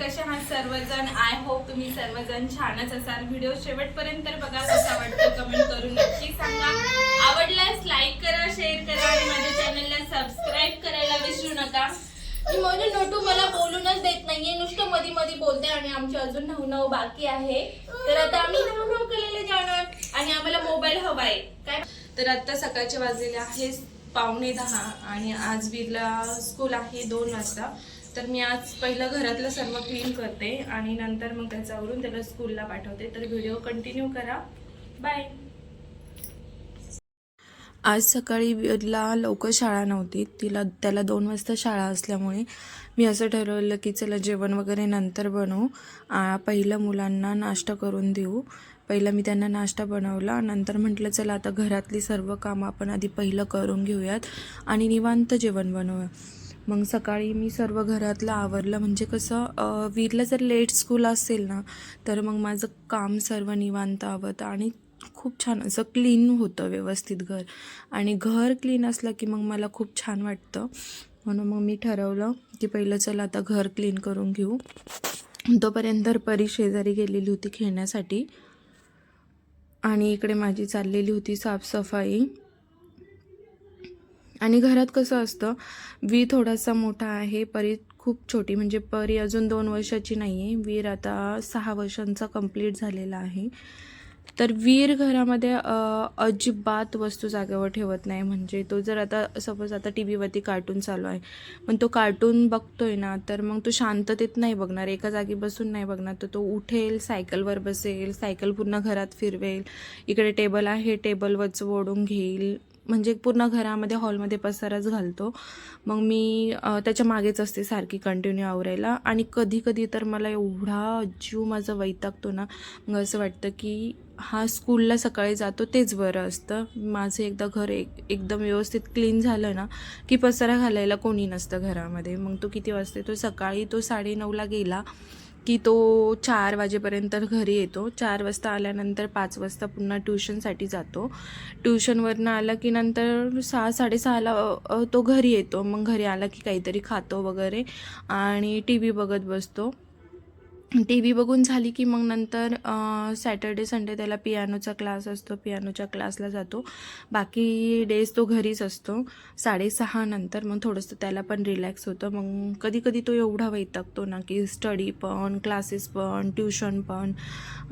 कशा आहात सर्वजण? आय होप तुम्ही सर्वजण छानच असाल. व्हिडिओ शेवटपर्यंत तर बघा कसा वाटतो कमेंट करून नक्की सांगा. आवडल्यास लाईक करा शेअर करा आणि माझ्या चॅनलला सबस्क्राईब करायला विसरू नका. म्हणून माझे नोटू मला बोलूनच देत नाहीये. नुसतं मधी मध्ये बोलते आणि आमचे अजून नऊ नऊ बाकी आहे. तर आता आम्ही नऊ नऊ केलेले जाणार आणि आम्हाला मोबाईल हवाय. काय? तर आता सकाळचे वाजलेले आहे पावणे दहा आणि आज बिरला स्कूल आहे दोन वाजता. तर मी आज पहिलं घरातलं सर्व क्लीन करते आणि नंतर मग त्याच्यावरून त्याला स्कूलला पाठवते. तर व्हिडिओ कंटिन्यू करा. बाय आज सकाळी वीरला लवकर शाळा नव्हती. तिला त्याला दोन वाजता शाळा असल्यामुळे मी असं ठरवलं की चला जेवण वगैरे नंतर बनवू. पहिलं मुलांना नाश्ता करून देऊ. पहिलं मी त्यांना नाश्ता बनवला. नंतर म्हटलं चला आता घरातली सर्व कामं आपण आधी पहिलं करून घेऊयात आणि निवांत जेवण बनवूया. मग सकाळी मी सर्व घरातलं आवरलं. म्हणजे कसं वीरला जर लेट स्कूल असेल ना तर मग माझं काम सर्व निवांत आवतं आणि खूप छान असं क्लीन होतं व्यवस्थित घर. आणि घर क्लीन असलं की मग मला खूप छान वाटतं. म्हणून मग मी ठरवलं की पहिलं चला आता घर क्लीन करून घेऊ. तोपर्यंत परी शेजारी गेलेली होती खेळण्यासाठी. आणि इकडे माझी चाललेली होती साफसफाई. आणि घरात कसं असतं वी थोडासा मोठा आहे परी खूप छोटी म्हणजे परी अजून दोन वर्षाची नाही आहे वीर आता सहा वर्षांचा कंप्लीट झालेला आहे. तर वीर घरामध्ये अजिबात वस्तू जागेवर ठेवत नाही. म्हणजे तो जर आता सपोज आता टी व्हीवरती कार्टून चालू आहे पण तो कार्टून बघतोय ना तर मग तो शांततेत नाही बघणार. एका जागी बसून नाही बघणार. तर तो उठेल सायकलवर बसेल सायकल पूर्ण घरात फिरवेल. इकडे टेबल आहे टेबलवरच ओढून घेईल. म्हणजे पूर्ण घरामध्ये हॉलमध्ये पसाराच घालतो. मग मी त्याच्या मागेच असते सारखी कंटिन्यू आवरायला. आणि कधी कधी तर मला एवढा जीव माझा वैतागतो ना मग असं वाटतं की हा स्कूलला सकाळी जातो तेच बरं असतं. माझं एकदा घर एक एकदम व्यवस्थित क्लीन झालं ना की पसारा घालायला कोणी नसतं घरामध्ये. मग तो किती वाजते तो सकाळी तो साडेनऊला गेला. की तो चार वाजेपर्यंत घरी येतो. चार वाजता आल्यानंतर पाच वाजता पुन्हा ट्युशनसाठी जातो. ट्युशनवरनं आला की नंतर सहा साडेसहाला तो घरी येतो. मग घरी आला की काहीतरी खातो वगैरे आणि टी व्ही बघत बसतो. टी व्ही बघून झाली की मग नंतर सॅटर्डे संडे त्याला पियानोचा क्लास असतो पियानोच्या क्लासला जातो. बाकी डेज तो घरीच असतो. साडेसहा नंतर मग थोडंसं त्याला पण रिलॅक्स होतं. मग कधी कधी तो एवढा वैतागतो ना की स्टडी पण क्लासेस पण ट्युशन पण.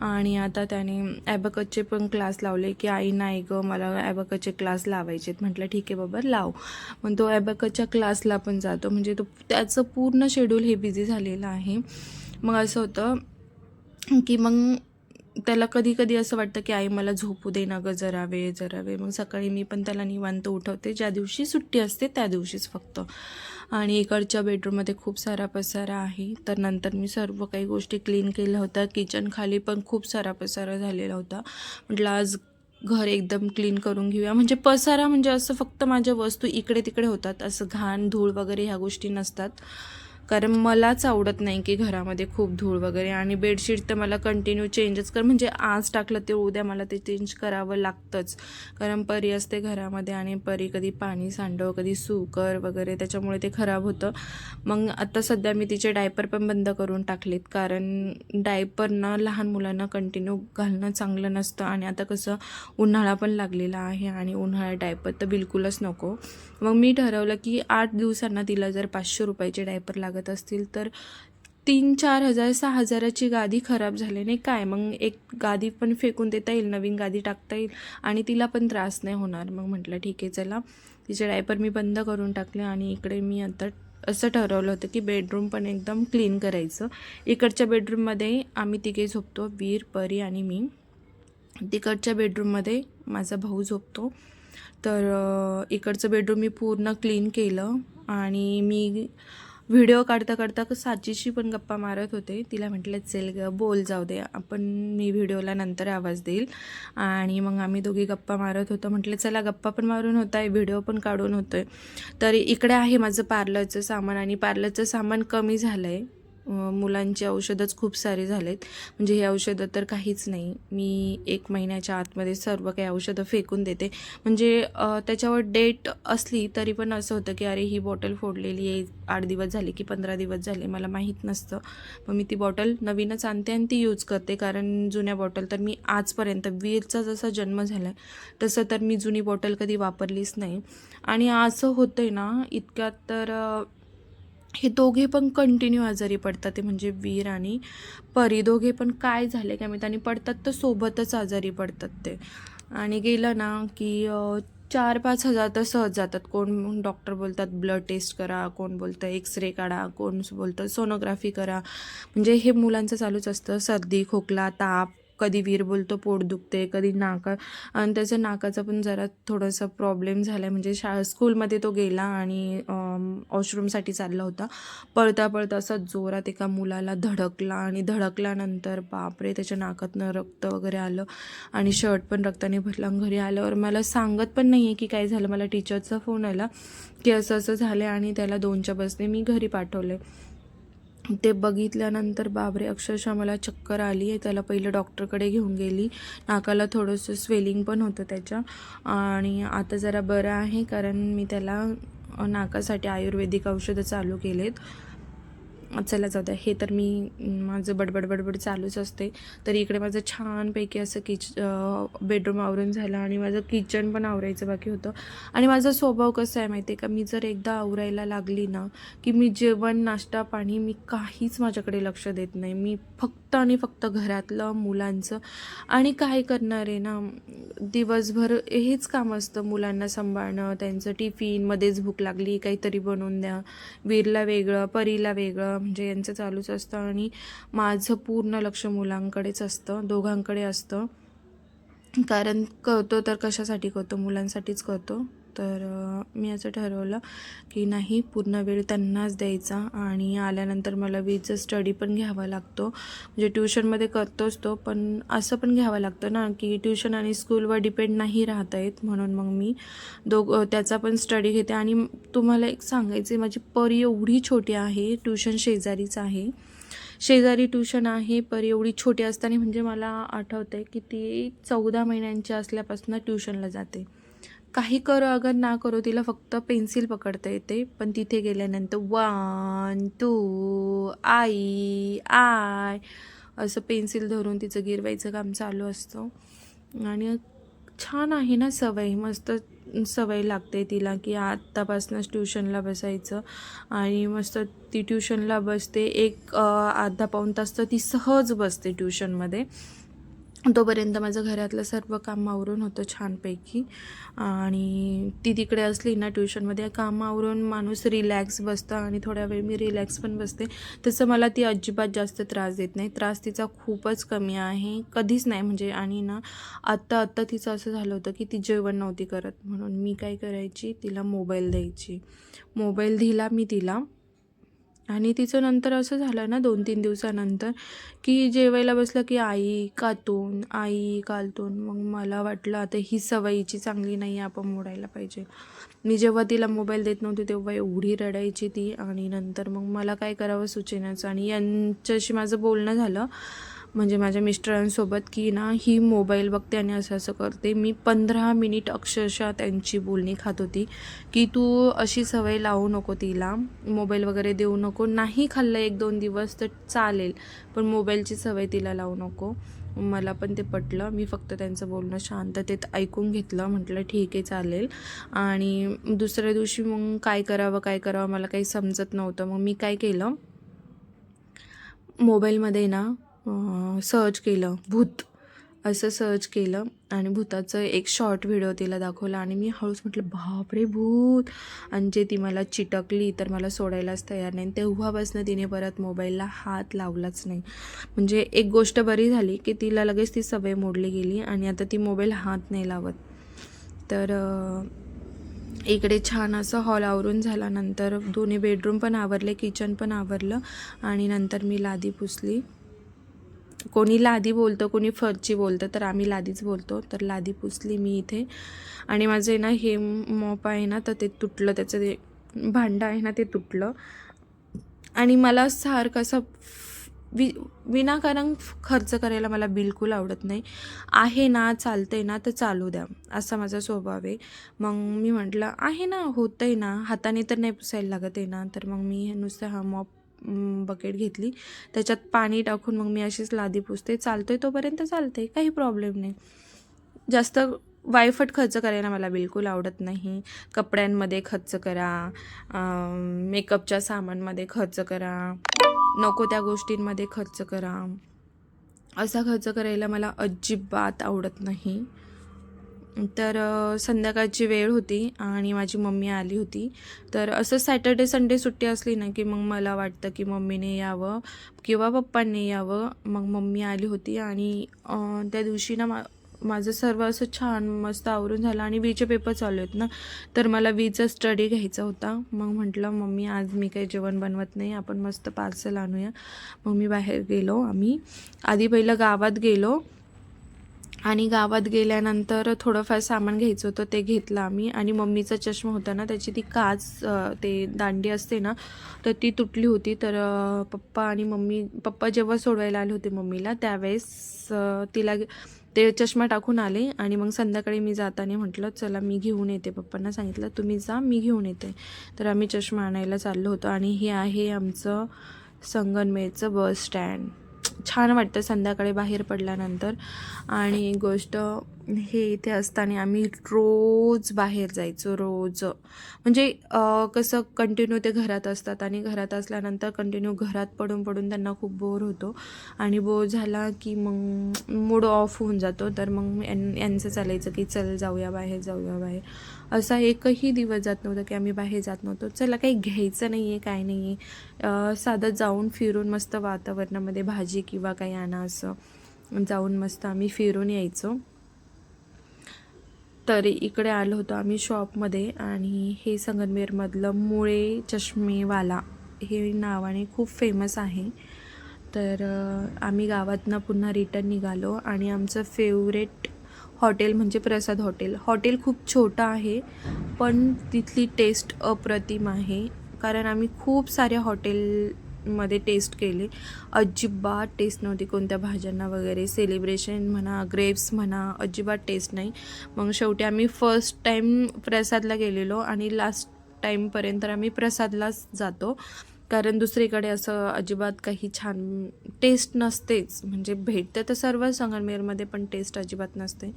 आणि आता त्याने ॲबकचे पण क्लास लावले की आई नाही गं मला ॲबकचे क्लास लावायचे म्हटलं ठीक आहे बाबा लाव. मग तो ॲबकच्या क्लासला पण जातो. म्हणजे तो त्याचं पूर्ण शेड्यूल हे बिझी झालेलं आहे. मग असं होतं की मग त्याला कधी कधी असं वाटतं की आई मला झोपू दे ना गं जरा वेळ जरा वेळ. मग सकाळी मी पण त्याला निवांत उठवते. ज्या दिवशी सुट्टी असते त्या दिवशीच फक्त. आणि इकडच्या बेडरूममध्ये खूप सारा पसारा आहे. तर नंतर मी सर्व काही गोष्टी क्लीन केल्या होत्या. किचन खाली पण खूप सारा पसारा झालेला होता. म्हटलं आज घर एकदम क्लीन करून घेऊया. म्हणजे पसारा म्हणजे असं फक्त माझ्या वस्तू इकडे तिकडे होतात. असं घाण धूळ वगैरे ह्या गोष्टी नसतात. कारण मलाच आवडत नाही की घरामध्ये खूप धूळ वगैरे आणि बेडशीट तर मला कंटिन्यू चेंजच कर म्हणजे आज टाकलं ते उद्या मला ते चेंज करावं लागतंच. कारण परी असते घरामध्ये आणि परी कधी पाणी सांडव कधी सुकर वगैरे त्याच्यामुळे ते खराब होतं. मग आत्ता सध्या मी तिचे डायपर पण बंद करून टाकलेत कारण डायपरनं लहान मुलांना कंटिन्यू घालणं चांगलं नसतं आणि आता कसं उन्हाळा पण लागलेला आहे आणि उन्हाळ्यात डायपर तर बिलकुलच नको. मग मी ठरवलं की आठ दिवसांना तिला जर पाचशे रुपयाचे डायपर लागत असतील तर तीन चार हजार सहा हजाराची गादी खराब झाल्याने काय? मग एक गादी पण फेकून देता येईल नवीन गादी टाकता येईल आणि तिला पण त्रास नाही होणार. मग म्हटलं ठीक आहे चला. तिचे डायपर मी बंद करून टाकले आणि इकडे मी आता असं ठरवलं होतं की बेडरूम पण एकदम क्लीन करायचं. इकडच्या बेडरूममध्ये आम्ही तिघे झोपतो वीर परी आणि मी. तिकडच्या बेडरूममध्ये माझा भाऊ झोपतो. तर इकडचं बेडरूम मी पूर्ण क्लीन केलं आणि मी व्हिडिओ काढता काढता साचीशी पण गप्पा मारत होते. तिला म्हटलं चल ग बोल जाऊ दे. आपण मी व्हिडिओला नंतर आवाज देईल. आणि मग आम्ही दोघी गप्पा मारत होतो. म्हटलं चला गप्पा पण मारून होत आहे व्हिडिओ पण काढून होतो आहे तर इकडे आहे माझं पार्लरचं सामान आणि पार्लरचं सामान कमी झालं आहे मुलांची औषधंच खूप सारे झालेत. म्हणजे हे औषधं तर काहीच नाही. मी एक महिन्याच्या आतमध्ये सर्व काही औषधं फेकून देते. म्हणजे त्याच्यावर डेट असली तरी पण असं होतं की अरे ही बॉटल फोडलेली आहे आठ दिवस झाले की पंधरा दिवस झाले मला माहीत नसतं. मग मी ती बॉटल नवीनच आणते आणि ती यूज करते. कारण जुन्या बॉटल तर मी आजपर्यंत वीरचा जसा जन्म झाला आहे तसं तर मी जुनी बॉटल कधी वापरलीच नाही. आणि असं होतं आहे ना इतक्यात तर हे दोघे पण कंटिन्यू आजारी पडतात ते म्हणजे वीर आणि परी. दोघे पण काय झाले काय माहीत? आणि पडतात तर सोबतच आजारी पडतात ते. आणि गेलं ना की चार पाच हजार तर सहज जातात. कोण डॉक्टर बोलतात ब्लड टेस्ट करा कोण बोलतं एक्सरे काढा कोण बोलतं सोनोग्राफी करा. म्हणजे हे मुलांचं चालूच असतं. सर्दी खोकला ताप कधी वीर बोलतो पोट दुखते कधी नाका आणि त्याचं नाकाचा पण जरा थोडासा प्रॉब्लेम झाला आहे म्हणजे शा स्कूलमध्ये तो गेला आणि वॉशरूमसाठी चालला होता. पळता पळता असा जोरात एका मुलाला धडकला आणि धडकल्यानंतर बापरे त्याच्या नाकातनं रक्त वगैरे आलं आणि शर्ट पण रक्ताने भरला घरी आल्यावर मला सांगत पण नाही आहे की काय झालं. मला टीचरचा फोन आला की असं असं झालं आणि त्याला दोनच्या बसने मी घरी पाठवले ते बघितल्यानंतर बापरे अक्षरशः मला चक्कर आली आहे. त्याला पहिलं डॉक्टरकडे घेऊन गेली. नाकाला थोडंसं स्वेलिंग पण होतं त्याच्या. आणि आता जरा बरं आहे कारण मी त्याला नाकासाठी आयुर्वेदिक औषधं चालू केलेत. चला जाऊ द्या. हे तर मी माझं बडबड बडबड चालूच असते. तर इकडे माझं छानपैकी असं किच बेडरूम आवरून झालं आणि माझं किचन पण आवरायचं बाकी होतं. आणि माझा स्वभाव कसा आहे माहिती आहे का? मी जर एकदा आवरायला लागली ना की मी जेवण नाश्ता पाणी मी काहीच माझ्याकडे लक्ष देत नाही. मी फक्त फक्त आणि फक्त घरातलं मुलांचं. आणि काय करणार आहे ना दिवसभर हेच काम असतं मुलांना सांभाळणं त्यांचं टिफिनमध्येच भूक लागली काहीतरी बनवून द्या वीरला वेगळं परीला वेगळं म्हणजे यांचं चालूच असतं. आणि माझं पूर्ण लक्ष मुलांकडेच असतं दोघांकडे असतं. कारण करतो तर कशासाठी करतो मुलांसाठीच करतो तर मी असं ठरवलं की नाही पूर्ण वेळ त्यांनाच द्यायचा आणि आल्यानंतर मला वीजचा स्टडी पण घ्यावा लागतो. म्हणजे ट्युशनमध्ये करतोच तो पण असं पण घ्यावं लागतं ना की ट्युशन आणि स्कूलवर डिपेंड नाही राहता येत. म्हणून मग मी दोघ त्याचा पण स्टडी घेते. आणि तुम्हाला एक सांगायचं माझी परी एवढी छोटी आहे ट्युशन शेजारीच आहे. शेजारी ट्युशन आहे पर एवढी छोटी असताना म्हणजे मला आठवतं आहे की ती चौदा महिन्यांची असल्यापासून ट्युशनला जाते. काही करो अगर ना करो तिला फक्त पेन्सिल पकडता येते. पण तिथे गेल्यानंतर वन टू आई आय असं पेन्सिल धरून तिचं गिरवायचं काम चालू असतं. आणि छान आहे ना सवय. मस्त सवय लागते तिला की आत्तापासूनच ट्युशनला बसायचं. आणि मस्त ती ट्युशनला बसते. एक अर्धा पाऊण तास तर ती सहज बसते ट्युशनमध्ये. तोपर्यंत माझं घरातलं सर्व काम आवरून होतं छानपैकी. आणि ती तिकडे असली ना ट्युशनमध्ये काम आवरून माणूस रिलॅक्स बसतं आणि थोड्या वेळ मी रिलॅक्स पण बसते. तसं मला ती अजिबात जास्त त्रास देत नाही. त्रास तिचा खूपच कमी आहे. कधीच नाही म्हणजे आणि ना आत्ता आत्ता तिचं असं झालं होतं की ती जेवण नव्हती करत म्हणून मी काय करायची तिला मोबाईल द्यायची. मोबाईल दिला मी तिला. आणि तिचं नंतर असं झालं ना दोन तीन दिवसानंतर की जेवायला बसलं की आई कातून आई कालतून मग मला वाटलं आता ही सवयीची चांगली नाही आहे आपण मोडायला पाहिजे. मी जेव्हा तिला मोबाईल देत नव्हते तेव्हा एवढी रडायची ती. आणि नंतर मग मला काय करावं सुचेनाचं. आणि यांच्याशी माझं बोलणं झालं. म्हणजे माझ्या मिस्टरांसोबत की ना ही मोबाईल बघते आणि असं असं करते. मी पंधरा मिनिट अक्षरशः त्यांची बोलणी खात होती की तू अशी सवय लावू नको तिला. मोबाईल वगैरे देऊ नको. नाही खाल्लं एक दोन दिवस तर चालेल पण मोबाईलची सवय तिला लावू नको. मला पण ते पटलं. मी फक्त त्यांचं बोलणं शांततेत ऐकून घेतलं. म्हटलं ठीक आहे चालेल. आणि दुसऱ्या दिवशी मग काय करावं काय करावं मला काही समजत नव्हतं. मग मी काय केलं? मोबाईलमध्ये ना सर्च केलं भूत. असं सर्च केलं आणि भूताचं एक शॉर्ट व्हिडिओ तिला दाखवला आणि मी हळूच म्हटलं बापरे भूत. आणि जे ती मला चिटकली तर मला सोडायलाच तयार नाही. तेव्हापासून तिने परत मोबाईलला हात लावलाच नाही. म्हणजे एक गोष्ट बरी झाली की तिला लगेच ती सवय मोडली गेली आणि आता ती मोबाईल हात नाही लावत. तर इकडे छान असं हॉल आवरून झाल्यानंतर दोन्ही बेडरूम पण आवरले किचन पण आवरलं आणि नंतर मी लादी पुसली. कोणी लादी बोलतं कोणी फरची बोलतं तर आम्ही लादीच बोलतो. तर लादी पुसली मी इथे. आणि माझं आहे ना हे मॉप आहे ना तर ते तुटलं. त्याचं ते भांडं आहे ना ते तुटलं. आणि मला सारखं असं वि विनाकारण खर्च करायला मला बिलकुल आवडत नाही. आहे ना चालतंय ना तर चालू द्या. असा माझा स्वभाव आहे. मग मी म्हटलं आहे ना होतंय ना. हाताने तर नाही पुसायला लागत आहे ना. तर मग मी नुसतं हा मॉप बकेट घेतली. त्याच्यात पाणी टाकून मग मी अशीच लादी पुसते. चालतोय तोपर्यंत चालते काही प्रॉब्लेम नाही. जास्त वायफट खर्च करायला मला बिलकुल आवडत नाही. कपड्यांमध्ये खर्च करा. मेकअपच्या सामानमध्ये खर्च करा. नको त्या गोष्टींमध्ये खर्च करा. असा खर्च करायला मला अजिबात आवडत नाही. तर संध्याकाळची वेळ होती आणि माझी मम्मी आली होती. तर असं सॅटर्डे संडे सुट्टी असली ना की मग मला वाटतं की मम्मीने यावं किंवा पप्पांनी यावं. मग मम्मी आली होती आणि त्या दिवशी ना मा माझं सर्व असं छान मस्त आवरून झालं आणि वीचे पेपर चालू आहेत ना. तर मला वीचा स्टडी घ्यायचा होता. मग म्हटलं मम्मी आज मी काही जेवण बनवत नाही. आपण मस्त पार्सल आणूया. मग मी बाहेर गेलो आम्ही. आधी पहिलं गावात गेलो. आणि गावात गेल्यानंतर थोडंफार सामान घ्यायचं होतं ते घेतलं आम्ही. आणि मम्मीचा चष्मा होता ना त्याची ती काच ते दांडी असते ना तर ती तुटली होती. तर पप्पा आणि मम्मी पप्पा जेव्हा सोडवायला आले होते मम्मीला त्यावेळेस तिला ते चष्मा टाकून आले. आणि मग संध्याकाळी मी जाताना म्हटलं चला मी घेऊन येते. पप्पांना सांगितलं तुम्ही जा मी घेऊन येते. तर आम्ही चष्मा आणायला चाललो होतो. आणि हे आहे आमचं संगनमेरचं बस स्टँड. छान वाटतं संध्याकाळी बाहेर पडल्यानंतर. आणि एक गोष्ट हे इथे असताना आम्ही रोज बाहेर जायचो रोज. म्हणजे कसं कंटिन्यू ते घरात असतात आणि घरात असल्यानंतर कंटिन्यू घरात पडून पडून त्यांना खूप बोर होतो. आणि बोर झाला की मग मूड ऑफ होऊन जातो. तर मग यां यांचं चालायचं की चल जाऊया बाहेर जाऊया बाहेर. असा एकही दिवस जात नव्हता की आम्ही बाहेर जात नव्हतो. चला काही घ्यायचं नाही आहे काय नाही आहे साधं जाऊन फिरून मस्त वातावरणामध्ये भाजी किंवा काही आणा असं. जाऊन मस्त आम्ही फिरून यायचो. तर इकडे आलो होतो आम्ही शॉपमध्ये आणि हे संगमनेरमधलं मुळे चष्मेवाला हे नावाने खूप फेमस आहे. तर आम्ही गावातनं पुन्हा रिटर्न निघालो आणि आमचं फेवरेट हॉटेल म्हणजे प्रसाद हॉटेल हॉटेल खूप छोटं आहे पण तिथली टेस्ट अप्रतिम आहे. कारण आम्ही खूप साऱ्या हॉटेल मध्ये टेस्ट केले. अजिबात टेस्ट नव्हती कोणत्या भाज्यांना वगैरे. सेलिब्रेशन म्हणा ग्रेप्स म्हणा अजिबात टेस्ट नाही. मग शेवटी आम्ही फर्स्ट टाईम प्रसादला गेलेलो आणि लास्ट टाईमपर्यंत आम्ही प्रसादलाच जातो. कारण दुसरीकडे असं अजिबात काही छान टेस्ट नसतेच. म्हणजे भेटते तर सर्व संगमनेरमध्ये पण टेस्ट अजिबात नसते.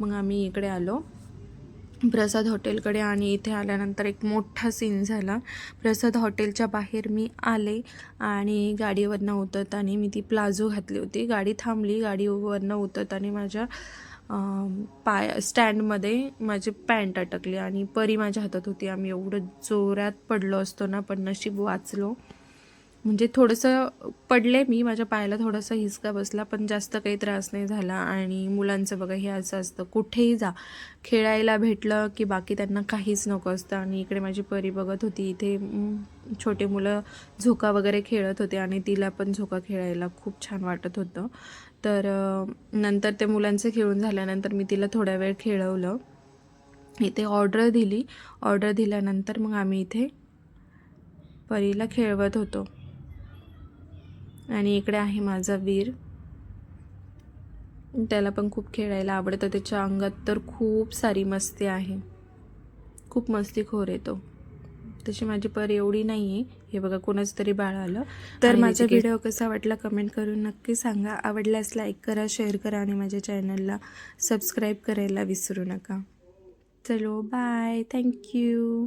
मग आम्ही इकडे आलो. प्रसाद हॉटेलकडे आणि इथे आल्यानंतर एक मोठा सीन झाला. प्रसाद हॉटेलच्या बाहेर मी आले आणि गाडीवरनं उतरताना मी ती प्लाझो घातली होती. गाडी थांबली गाडीवरनं उतरताना माझ्या पाय स्टँडमध्ये माझी पॅन्ट अटकली आणि परी माझ्या हातात होती. आम्ही एवढं जोरात पडलो असतो ना पण नशीब वाचलो. म्हणजे थोडंसं पडले मी माझ्या पायाला थोडासा हिसका बसला पण जास्त काही त्रास नाही झाला. आणि मुलांचं बघा हे असं असतं कुठेही जा. खेळायला भेटलं की बाकी त्यांना काहीच नको असतं. आणि इकडे माझी परी बघत होती इथे छोटे मुलं झोका वगैरे खेळत होते आणि तिला पण झोका खेळायला खूप छान वाटत होतं. तर नंतर ते मुलांचं खेळून झाल्यानंतर मी तिला थोड्या वेळ खेळवलं. इथे ऑर्डर दिली. ऑर्डर दिल्यानंतर मग आम्ही इथे परीला खेळवत होतो. आणि इकडे आहे माझा वीर. त्याला पण खूप खेळायला आवडतं. त्याच्या अंगात तर खूप सारी मस्ती आहे. खूप मस्तीखोर आहे तो. तशी माझी परी एवढी नाही आहे हे बघा कोणाचं तरी बाळ आलं. तर माझा व्हिडिओ कसा वाटला कमेंट करून नक्की सांगा. आवडल्यास लाईक करा शेअर करा आणि माझ्या चॅनलला सबस्क्राईब करायला विसरू नका. चलो बाय थँक्यू